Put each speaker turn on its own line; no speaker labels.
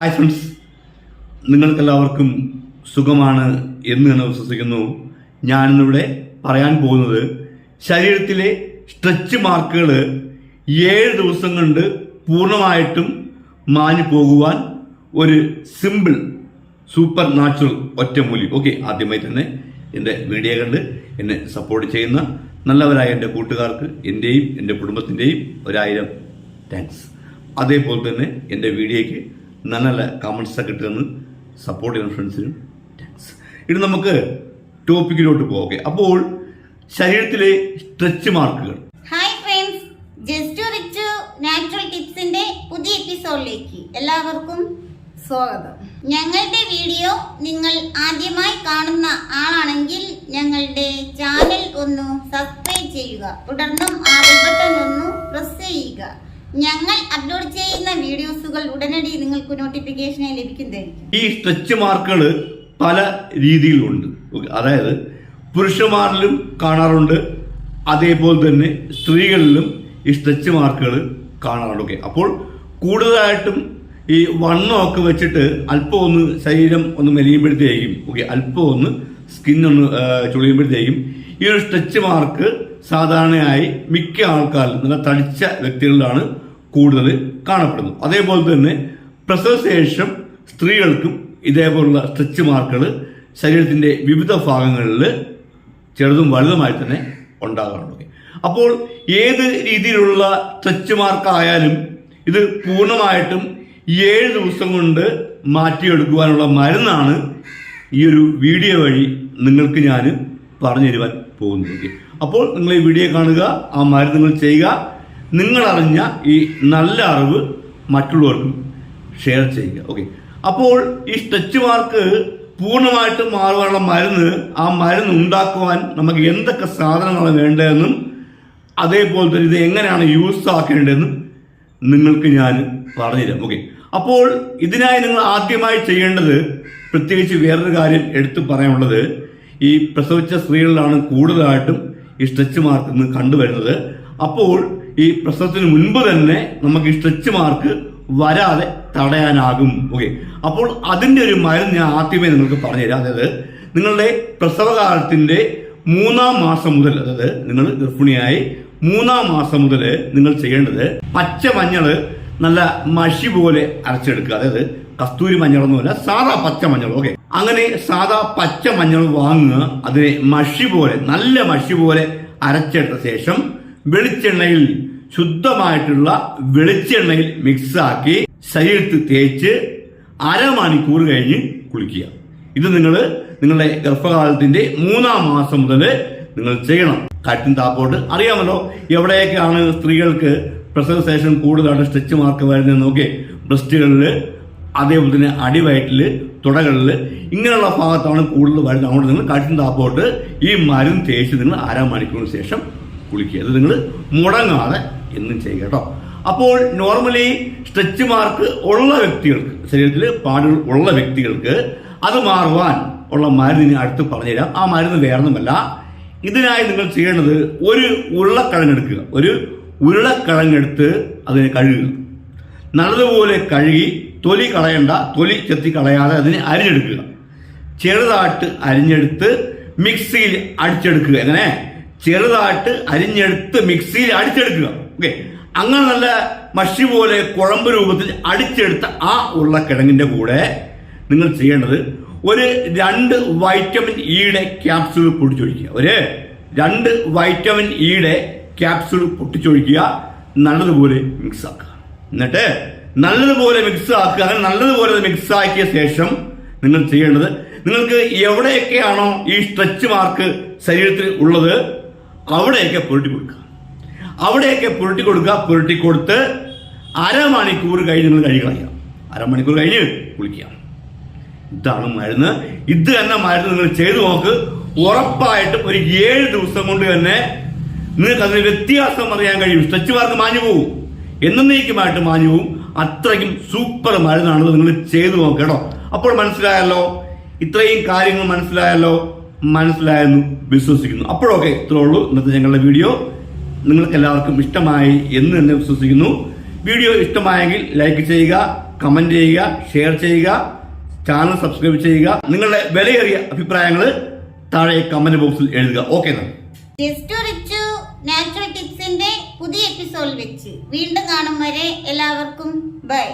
Hi friends നിങ്ങൾക്കെല്ലാവർക്കും സുഖമാണ് എന്ന് തന്നെ വിശ്വസിക്കുന്നു. ഞാനിന്നിവിടെ പറയാൻ പോകുന്നത് ശരീരത്തിലെ സ്ട്രെച്ച് മാർക്കുകൾ ഏഴ് ദിവസം കൊണ്ട് പൂർണമായിട്ടും മാഞ്ഞു പോകുവാൻ ഒരു സിമ്പിൾ സൂപ്പർ നാച്ചുറൽ ഒറ്റമൂലി. ഓക്കെ ആദ്യമായി തന്നെ എന്റെ വീഡിയോ കണ്ട് എന്നെ സപ്പോർട്ട് ചെയ്യുന്ന നല്ലവരായ എന്റെ കൂട്ടുകാർക്ക് എന്റെയും എന്റെ കുടുംബത്തിന്റെയും ഒരായിരം താങ്ക്സ് അതേപോലെ തന്നെ എന്റെ വീഡിയോയ്ക്ക് നല്ല നല്ല കമൻസ് ഒക്കെ ഇട്ടുതന്ന് സപ്പോർട്ട് ചെയ്യുന്ന ഫ്രണ്ട്സിനും താങ്ക്സ് ഇനി നമുക്ക് ടോപ്പിക്കിലോട്ട് പോകെ അപ്പോൾ ശരീരത്തിലെ സ്ട്രെച്ച് മാർക്കുകൾ
hi friends just rich natural ടിപ്സിന്റെ പുതിയ എപ്പിസോഡിലേക്ക് എല്ലാവർക്കും സ്വാഗതം. ഞങ്ങളുടെ വീഡിയോ നിങ്ങൾ ആദ്യമായി കാണുന്ന ആളാണെങ്കിൽ ഞങ്ങളുടെ ചാനൽ ഒന്ന് സബ്സ്ക്രൈബ് ചെയ്യുക. തുടർന്നും ആ ബട്ടൺ ഒന്ന് പ്രസ് ചെയ്യുക. ഞങ്ങൾ അപ്ലോഡ് ചെയ്യുന്ന വീഡിയോസുകൾ ഉടനടി നിങ്ങൾക്ക് നോട്ടിഫിക്കേഷനായി ലഭിക്കുന്നതായിരിക്കും.
ഈ സ്ട്രെച്ച് മാർക്കുകൾ പല രീതിയിലുണ്ട്. അതായത് പുരുഷന്മാരിലും കാണാറുണ്ട്. അതേപോലെ തന്നെ സ്ത്രീകളിലും ഈ സ്ട്രെച്ച് മാർക്കുകൾ കാണാറുണ്ട്. ഓക്കെ അപ്പോൾ കൂടുതലായിട്ടും ഈ വണ്ണമൊക്കെ വെച്ചിട്ട് അല്പം ഒന്ന് ശരീരം ഒന്ന് മെലിയുമ്പോഴത്തേക്കും ഓക്കെ അല്പം ഒന്ന് സ്കിൻ ഒന്ന് ചുളിയുമ്പോഴത്തേക്കും ഈ ഒരു സ്ട്രെച്ച് മാർക്ക് സാധാരണയായി മിക്ക ആൾക്കാരിലും നല്ല തടിച്ച വ്യക്തികളിലാണ് കൂടുതൽ കാണപ്പെടുന്നു. അതേപോലെ തന്നെ പ്രസവശേഷം സ്ത്രീകൾക്കും ഇതേപോലുള്ള സ്ട്രെച്ച് മാർക്കുകൾ ശരീരത്തിന്റെ വിവിധ ഭാഗങ്ങളിൽ ചെറുതും വലുതുമായി തന്നെ ഉണ്ടാകാറുണ്ട്. അപ്പോൾ ഏത് രീതിയിലുള്ള സ്ട്രെച്ച് മാർക്കായാലും ഇത് പൂർണമായിട്ടും ഏഴ് ദിവസം കൊണ്ട് മാറ്റിയെടുക്കുവാനുള്ള മരുന്നാണ് ഈ ഒരു വീഡിയോ വഴി നിങ്ങൾക്ക് ഞാൻ പറഞ്ഞു തരുവാൻ പോകുന്നത്. അപ്പോൾ നിങ്ങൾ ഈ വീഡിയോ കാണുക ആ മരുന്ന് നിങ്ങൾ ചെയ്യുക നിങ്ങൾ അറിഞ്ഞ ഈ നല്ല അറിവ് മറ്റുള്ളവർക്കും ഷെയർ ചെയ്യുക. ഓക്കെ അപ്പോൾ ഈ സ്ട്രെച്ച് മാർക്ക് പൂർണമായിട്ടും മാറുവാനുള്ള മരുന്ന് ആ മരുന്ന് ഉണ്ടാക്കുവാൻ നമുക്ക് എന്തൊക്കെ സാധനങ്ങളാണ് വേണ്ടതെന്നും അതേപോലെ തന്നെ ഇത് എങ്ങനെയാണ് യൂസ് ആക്കേണ്ടതെന്നും നിങ്ങൾക്ക് ഞാൻ പറഞ്ഞുതരാം. ഓക്കെ അപ്പോൾ ഇതിനായി നിങ്ങൾ ആദ്യമായി ചെയ്യേണ്ടത് പ്രത്യേകിച്ച് വേറൊരു കാര്യം എടുത്തു പറയാനുള്ളത് ഈ പ്രസവിച്ച സ്ത്രീകളിലാണ് കൂടുതലായിട്ടും ഈ സ്ട്രെച്ച് മാർക്ക് കണ്ടുവരുന്നത്. അപ്പോൾ ഈ പ്രശ്നത്തിന് മുൻപ് തന്നെ നമുക്ക് ഈ സ്ട്രെച്ച് മാർക്ക് വരാതെ തടയാനാകും. ഓക്കെ അപ്പോൾ അതിന്റെ ഒരു മരുന്ന് ഞാൻ ആദ്യമേ നിങ്ങൾക്ക് പറഞ്ഞുതരാം. അതായത് നിങ്ങളുടെ പ്രസവകാലത്തിന്റെ മൂന്നാം മാസം മുതൽ അതായത് നിങ്ങൾ ഗർഭിണിയായി മൂന്നാം മാസം മുതൽ നിങ്ങൾ ചെയ്യേണ്ടത് പച്ച മഞ്ഞൾ നല്ല മഷി പോലെ അരച്ചെടുക്കുക. അതായത് കസ്തൂരി മഞ്ഞളൊന്നുമല്ല സാധാ പച്ച മഞ്ഞൾ. ഓക്കെ അങ്ങനെ സാധാ പച്ച മഞ്ഞൾ വാങ്ങുക അതിനെ മഷി പോലെ നല്ല മഷി പോലെ അരച്ചെടുത്ത ശേഷം വെളിച്ചെണ്ണയിൽ ശുദ്ധമായിട്ടുള്ള വെളിച്ചെണ്ണയിൽ മിക്സാക്കി ശരീരത്ത് തേച്ച് അരമണിക്കൂർ കഴിഞ്ഞ് കുളിക്കുക. ഇത് നിങ്ങൾ നിങ്ങളുടെ ഗർഭകാലത്തിന്റെ മൂന്നാം മാസം മുതൽ നിങ്ങൾ ചെയ്യണം. കാറ്റും താപ്പോട്ട് അറിയാമല്ലോ എവിടെയൊക്കെയാണ് സ്ത്രീകൾക്ക് പ്രസവശേഷം കൂടുതലായിട്ട് സ്ട്രെച്ച് മാർക്ക് വരുന്നത് നോക്കി ബ്രസ്റ്റുകളിൽ അതേപോലെ തന്നെ അടിവയറ്റിൽ തുടകളിൽ ഇങ്ങനെയുള്ള ഭാഗത്താണ് കൂടുതൽ വരുന്നത്. അതുകൊണ്ട് നിങ്ങൾ കാറ്റും താപ്പോട്ട് ഈ മരുന്ന് തേച്ച് നിങ്ങൾ അരമണിക്കൂറിന് ശേഷം കുളിക്കുക. അത് നിങ്ങൾ മുടങ്ങാതെ എന്നും ചെയ്യുക കേട്ടോ. അപ്പോൾ നോർമലി സ്ട്രെച്ച് മാർക്ക് ഉള്ള വ്യക്തികൾക്ക് ശരീരത്തിൽ പാടുകൾ ഉള്ള വ്യക്തികൾക്ക് അത് മാറുവാൻ ഉള്ള മരുന്നിന് അടുത്ത് പറഞ്ഞുതരാം. ആ മരുന്ന് വേറൊന്നുമല്ല. ഇതിനായി നിങ്ങൾ ചെയ്യേണ്ടത് ഒരു ഉരുളക്കിഴങ്ങെടുക്കുക ഒരു ഉരുളക്കിഴങ്ങെടുത്ത് അതിനെ കഴുകുക. നല്ലതുപോലെ കഴുകി തൊലി കളയണ്ട. തൊലി ചെത്തി കളയാതെ അതിനെ അരിഞ്ഞെടുക്കുക. ചെറുതായിട്ട് അരിഞ്ഞെടുത്ത് മിക്സിയിൽ അടിച്ചെടുക്കുക. എങ്ങനെ? ചെറുതായിട്ട് അരിഞ്ഞെടുത്ത് മിക്സിയിൽ അടിച്ചെടുക്കുക. ഓക്കെ അങ്ങനെ നല്ല മഷി പോലെ കുഴമ്പ് രൂപത്തിൽ അടിച്ചെടുത്ത ആ ഉരുളക്കിഴങ്ങിന്റെ കൂടെ നിങ്ങൾ ചെയ്യേണ്ടത് ഒരു രണ്ട് വൈറ്റമിൻ ഇയുടെ ക്യാപ്സൂൾ പൊട്ടിച്ചൊഴിക്കുക ഒരു രണ്ട് വൈറ്റമിൻ ഇയുടെ ക്യാപ്സ്യൂൾ പൊട്ടിച്ചൊഴിക്കുക. നല്ലതുപോലെ മിക്സ് ആക്കുക. എന്നിട്ട് നല്ലതുപോലെ മിക്സ് ആക്കുക. അങ്ങനെ നല്ലതുപോലെ മിക്സ് ആക്കിയ ശേഷം നിങ്ങൾ ചെയ്യേണ്ടത് നിങ്ങൾക്ക് എവിടെയൊക്കെയാണോ ഈ സ്ട്രെച്ച് മാർക്ക് ശരീരത്തിൽ ഉള്ളത് അവിടെയൊക്കെ പുരട്ടി കൊടുക്കുക. അവിടെയൊക്കെ പുരട്ടി കൊടുക്കുക പുരട്ടി കൊടുത്ത് അരമണിക്കൂർ കഴിഞ്ഞ് നിങ്ങൾ കഴികളയുക അരമണിക്കൂർ കഴിഞ്ഞ് കുളിക്കുക. ഇതാണ് മരുന്ന്. ഇത് തന്നെ മരുന്ന് നിങ്ങൾ ചെയ്തു നോക്ക്. ഉറപ്പായിട്ടും ഒരു ഏഴ് ദിവസം കൊണ്ട് തന്നെ നിങ്ങൾക്ക് അതിന് വ്യത്യാസം അറിയാൻ കഴിയും. സ്ട്രെച്ച് മാർക്ക് മാഞ്ഞു പോകും എന്നേക്കുമായിട്ട് മാഞ്ഞു പോകും അത്രയ്ക്കും സൂപ്പർ മരുന്നാണ് നിങ്ങൾ ചെയ്തു നോക്കണം അപ്പോൾ മനസ്സിലായല്ലോ? ഇത്രയും കാര്യങ്ങൾ മനസ്സിലായല്ലോ? മനസ്സിലായെന്ന് വിശ്വസിക്കുന്നു. അപ്പോഴൊക്കെ ഇത്രേ ഉള്ളൂ ഇന്നത്തെ ഞങ്ങളുടെ വീഡിയോ. നിങ്ങൾക്ക് എല്ലാവർക്കും ഇഷ്ടമായി എന്ന് തന്നെ വിശ്വസിക്കുന്നു. വീഡിയോ ഇഷ്ടമായെങ്കിൽ ലൈക്ക് ചെയ്യുക കമന്റ് ചെയ്യുക ഷെയർ ചെയ്യുക ചാനൽ സബ്സ്ക്രൈബ് ചെയ്യുക. നിങ്ങളുടെ വിലയേറിയ അഭിപ്രായങ്ങൾ താഴെ കമന്റ് ബോക്സിൽ എഴുതുക. ഓക്കെ
നാച്ചുറൽ ടിപ്സിന്റെ പുതിയ എപ്പിസോഡിൽ വെച്ച് വീണ്ടും കാണും വരെ എല്ലാവർക്കും. ബൈ